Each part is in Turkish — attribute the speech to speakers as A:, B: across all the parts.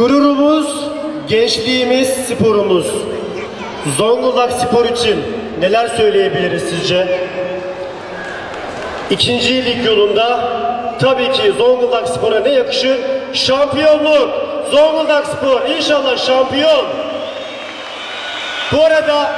A: Gururumuz, gençliğimiz, sporumuz. Zonguldak spor için neler söyleyebiliriz sizce? İkinci lig yolunda tabii ki Zonguldak Spor'a ne yakışır? Şampiyonluk. Zonguldak Spor inşallah şampiyon. Bu arada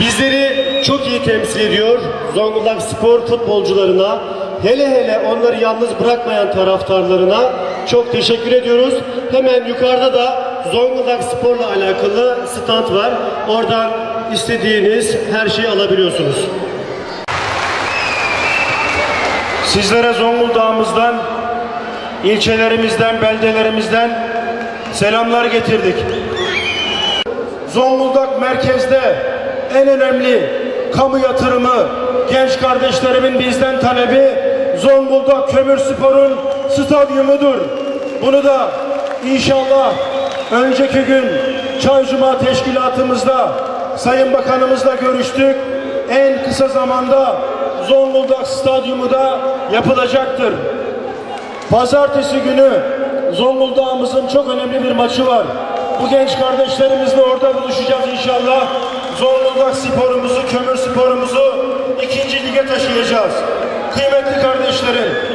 A: bizleri çok iyi temsil ediyor. Zonguldak Spor futbolcularına, hele hele onları yalnız bırakmayan taraftarlarına çok teşekkür ediyoruz. Hemen yukarıda da Zonguldak Spor'la alakalı stand var. Oradan istediğiniz her şeyi alabiliyorsunuz.
B: Sizlere Zonguldak'ımızdan, ilçelerimizden, beldelerimizden selamlar getirdik. Zonguldak merkezde en önemli kamu yatırımı, genç kardeşlerimin bizden talebi Zonguldak Kömürspor'un stadyumudur. Bunu da inşallah önceki gün Çay Cuma Teşkilatımızda Sayın Bakanımızla görüştük. En kısa zamanda Zonguldak Stadyumu da yapılacaktır. Pazartesi günü Zonguldak'ımızın çok önemli bir maçı var. Bu genç kardeşlerimizle orada buluşacağız inşallah. Zonguldak sporumuzu, kömür sporumuzu ikinci lige taşıyacağız. Kıymetli kardeşlerim,